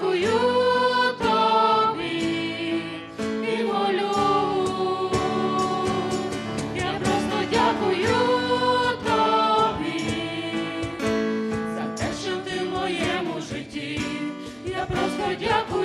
дякую. тобі. За те, що ти в моєму житті, я просто Дякую.